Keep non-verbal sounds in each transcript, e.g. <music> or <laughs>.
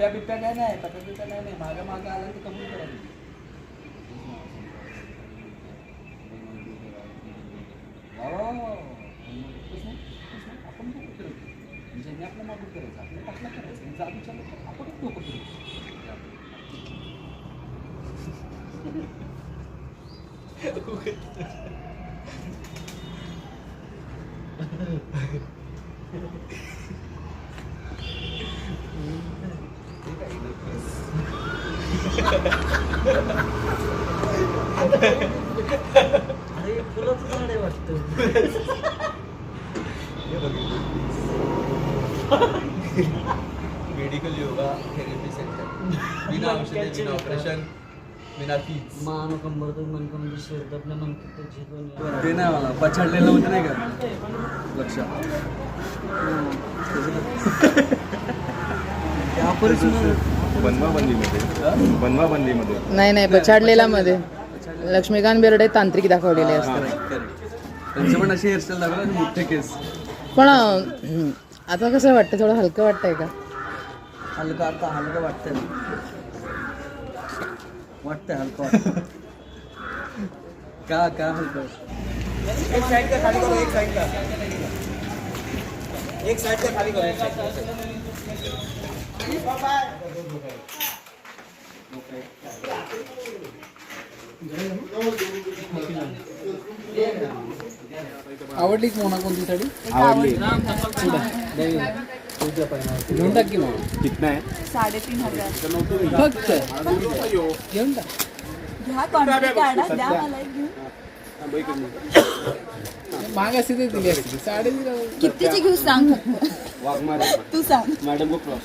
पप्प्या बिप्प्या काय नाही पप्प्या बिप्प्या काय नाही. माझ्या मागं आला तर कबूल करा. आपण डोकं फिरवतो ज्यांनी आपलं मागून करायचं आपलं टाकलं करायचं? आणि जादू चालू तर आपण डोकं फिरवतो अरे फुलाचं झाड आहे वाटतं मेडिकल योगा थेरपी सेंटर बिना औषधी बिना ऑपरेशन बिना फीज मान कंबर तर मन कंबर शरीर आपल्या मन झेलून ते नाही मला पछाडलेलं होतं नाही का? लक्ष बनवाबंदीमध्ये बनवाबंदीमध्ये नाही नाही पछाडलेला मध्ये लक्ष्मीकांत बेर्डे तांत्रिक दाखवलेले असतात पण हेअरस्टाईल केस. पण आता कसं वाटतं? थोडं हलकं वाटतंय का? हलका आता हलका वाटतंय वाटतंय हलका का का हलकं? एक साइड का खाली करो एक साइड का एक साइड का खाली करो एक साइड आवडली की मोना कोणती साडी? आवडली. घेऊन टाक की मग. कितना आहे? साडेतीन हजार. फक्त. घेऊन टाक. घ्या कॉन्ट्रॅक्ट काढा द्या मला एक घेऊन. माग असते तर दिली असती. साडे कितीची घेऊ सांग. तू सांग. मॅडम क्रॉस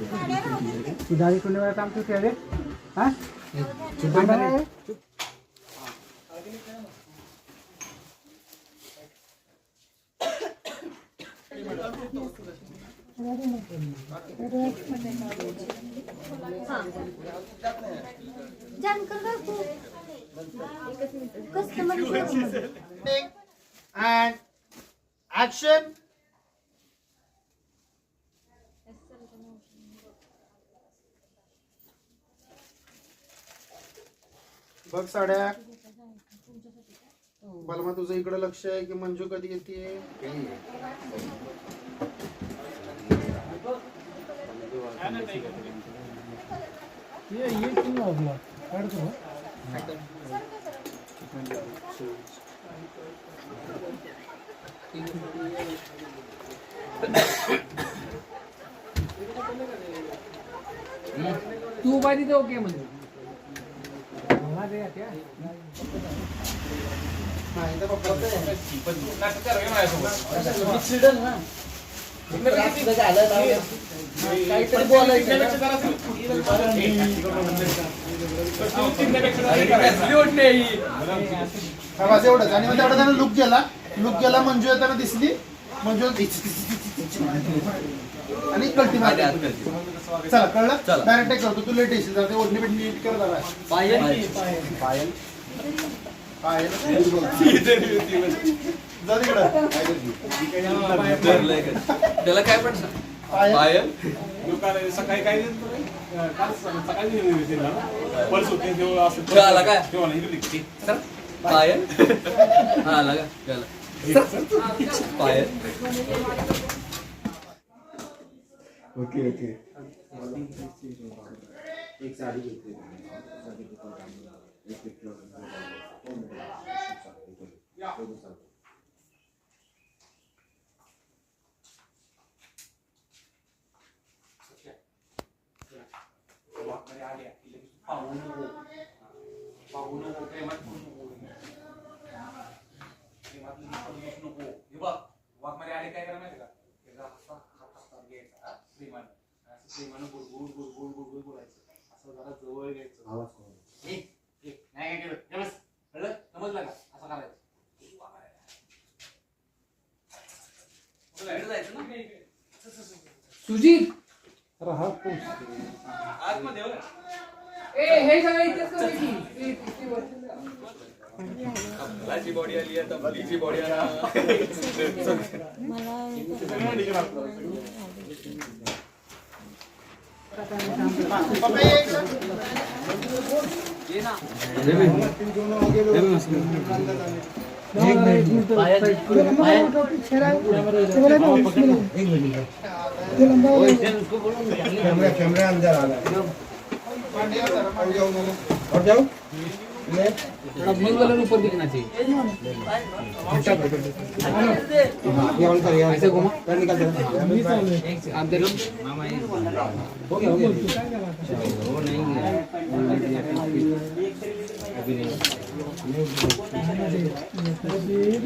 सुधारी करने वाला काम तो क्या रे? हाँ? सुधारी and action. बघ साड्या. बलमा तुझं इकडे लक्ष आहे की मंजू कधी येते तू उभा तिथे ओके म्हणजे हवा दे क्या हा, इथं बघ, बघ, बघ. काहीतरी बोलायचं एवढंच आणि मग तेवढा त्यानं लुक गेला लुक गेला मंजू येताना दिसली मंजू आणि कल्टी मारली चला कळलं? डायरेक्ट करतो. तू लेट येशील जरा ते ओढणी बिडणी नीट कर जरा पायल? पायल? पायल. <laughs> जा तिकडं. त्याला काय पण सांग. पायल? सकाळी काय काल सकाळी पर्स होते तेव्हा असं आला काय? तेव्हा नाही इकडे सर पायल? हा आला का? गेला पायल? Okay okay. पाहू नको पाहू नको प्रेमात पडू नको प्रेमात पडूच नको हे बघ वाघमारे आले काय करा माहिती का असा जरा जवळ घ्यायचं. आवाज नाही काय केलं हे बस. कळलं? समजलं का? असं करायचं. जायचं ना? सुजित! आतमध्ये बघा. ए हे सगळं इथेच करू की. बॉडी आली मुलीची बॉडी आली. पप्पा ये इकडं. मांडीवर जरा, मांडीवर जरा. अपने वाला ऊपर दिखना चाहिए। ऐसे घुमा। आप देखो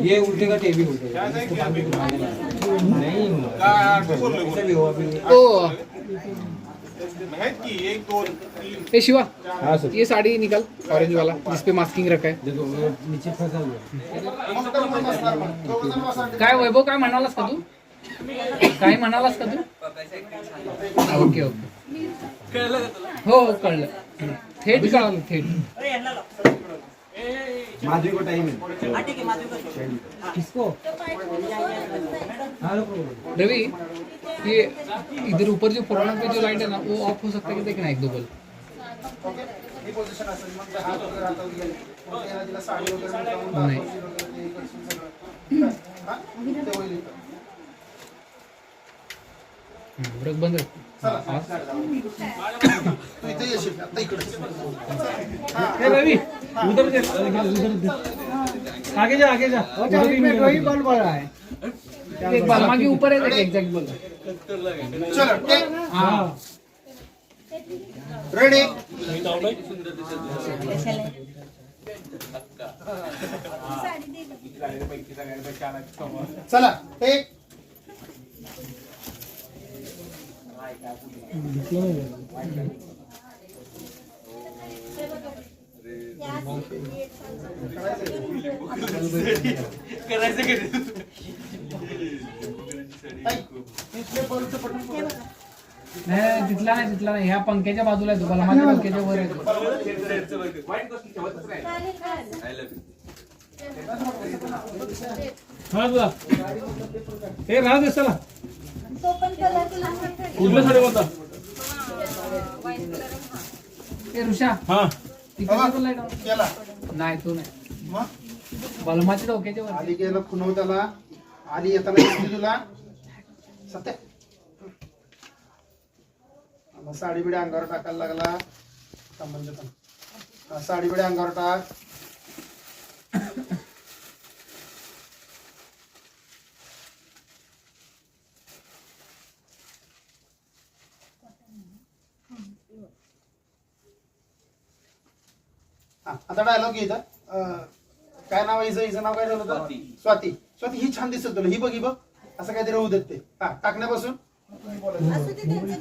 ये उल्टेगा टेबी उल्टेगा नहीं। ओ आहेत की एक दोन तीन ए शिवा ये साड़ी निकाल ऑरेंज वाला जिसपे मास्किंग रखा है। देखो नीचे फंसा हुआ है. काय वैभव काय म्हणालास का तू? काय म्हणालास का तू? Okay okay. कळलं का तुला हो हो कळलं. थेट कळालं थेट. माधवी को टाइम है किसको? हाँ. रवि? ये इधर ऊपर जो पुराना पे जो लाइट है ना वो ऑफ हो सकता है कि देखना एक दो मग मग. ब्रेक बंद उधर दे उधर दे आगे जा आगे जा। वही बल्ब आ रहा है। एक के ऊपर है एग्जैक्ट बल्ब। चलो रेडी चला टेक करायचं नाही तिथला नाही तिथला नाही. ह्या पंख्याच्या बाजूला आहे तो बलमाच्या पंख्याच्या वर आहे तो. वाईट गोष्टी ठेवतच नाही आय लव्ह हाँ हे राहू दे चला कुठल्या साडी बोलता ए ऋषा. हा. केला. नाही तो नाही. मग? बलमाच्या डोक्याच्या वर आली गेलं खुनव त्याला? आली येताना तुला? सत्य साडी बिडी अंगावर टाकायला लागला. पण. हा, साडी बिडी अंगावर टाक. हा, आता डायलॉग इथं. काय नाव आहे हिचं? नाव काय झालं स्वाती. स्वाती. स्वाती ही छान दिसत तुला ही बघ ही बघ. असं काहीतरी होऊ देत ते. हा टाकण्यापासून. असं त्यांचं.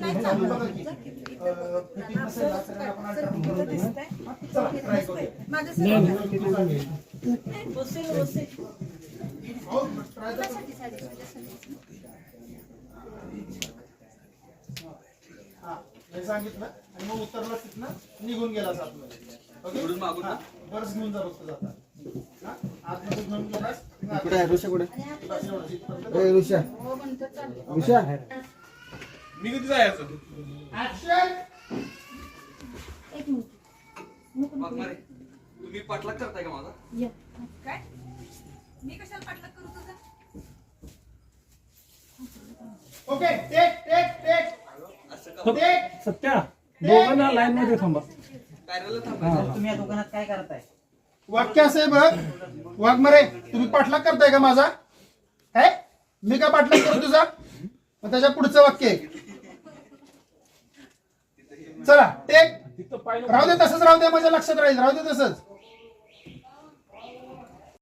हो, सांगितलं आणि मग उतरला तिथनं निघून गेला मागून ना? बर्स घेऊन जा फक्त जाता. हा? कुठे आहे ऋषा कुठे. ए ऋषा. ऋषा? मी कधी जायचं? Action! एक मिनिट. मग मारे तुम्ही पाठलाग करताय का माझा? काय? मी कशाला पाठलाग करू तुझा? ओके टेक टेक टेक असं का? टेक सत्या दोघांना लाईन मध्ये थांबा. कार्याला थांबायचं. तुम्ही या दुकानात काय करताय? वाक्य असं आहे बघ. वाघमरे तुम्ही पाठलाग करताय का माझा? है? मी का पाठलाग करू तुझा? मग त्याच्या पुढचं वाक्य आहे. चला टेक राहू दे तसंच राहू दे माझ्या लक्षात राहील राहू दे तसंच.